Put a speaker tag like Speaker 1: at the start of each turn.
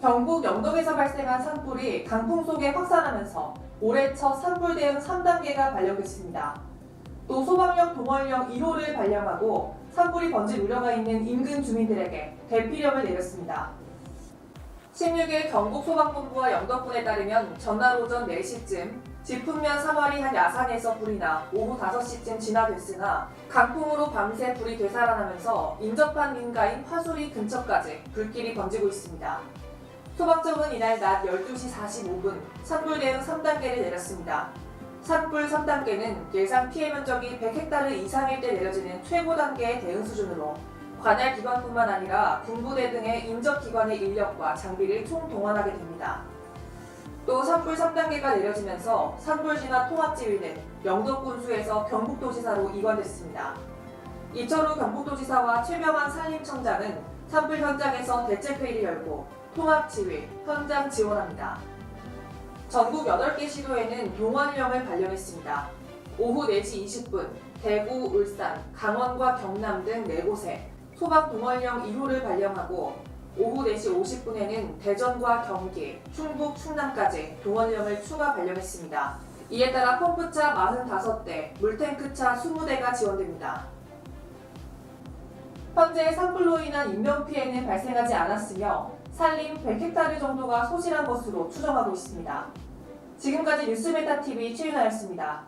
Speaker 1: 경북 영덕에서 발생한 산불이 강풍 속에 확산하면서 올해 첫 산불 대응 3단계가 발령됐습니다. 또 소방력 동원령 1호를 발령하고 산불이 번질 우려가 있는 인근 주민들에게 대피령을 내렸습니다. 16일 경북 소방본부와 영덕군에 따르면 전날 오전 4시쯤 지풍면 사마리 한 야산에서 불이 나 오후 5시쯤 진화됐으나 강풍으로 밤새 불이 되살아나면서 인접한 민가인 화수리 근처까지 불길이 번지고 있습니다. 소방청은 이날 낮 12시 45분 산불 대응 3단계를 내렸습니다. 산불 3단계는 예상 피해 면적이 100헥타르 이상일 때 내려지는 최고 단계의 대응 수준으로 관할 기관뿐만 아니라 군부대 등의 인접 기관의 인력과 장비를 총동원하게 됩니다. 또 산불 3단계가 내려지면서 산불 진화 통합지휘는 영덕군수에서 경북도지사로 이관됐습니다. 이철우 경북도지사와 최명환 산림청장은 산불 현장에서 대책회의를 열고 통합지휘, 현장 지원합니다. 전국 8개 시도에는 용원령을 발령했습니다. 오후 4시 20분, 대구, 울산, 강원과 경남 등 4곳에 소방 동원령 1호를 발령하고 오후 4시 50분에는 대전과 경기, 충북, 충남까지 동원령을 추가 발령했습니다. 이에 따라 펌프차 45대, 물탱크차 20대가 지원됩니다. 현재 산불로 인한 인명피해는 발생하지 않았으며 산림 100헥타르 정도가 소실한 것으로 추정하고 있습니다. 지금까지 뉴스메타TV 최윤아였습니다.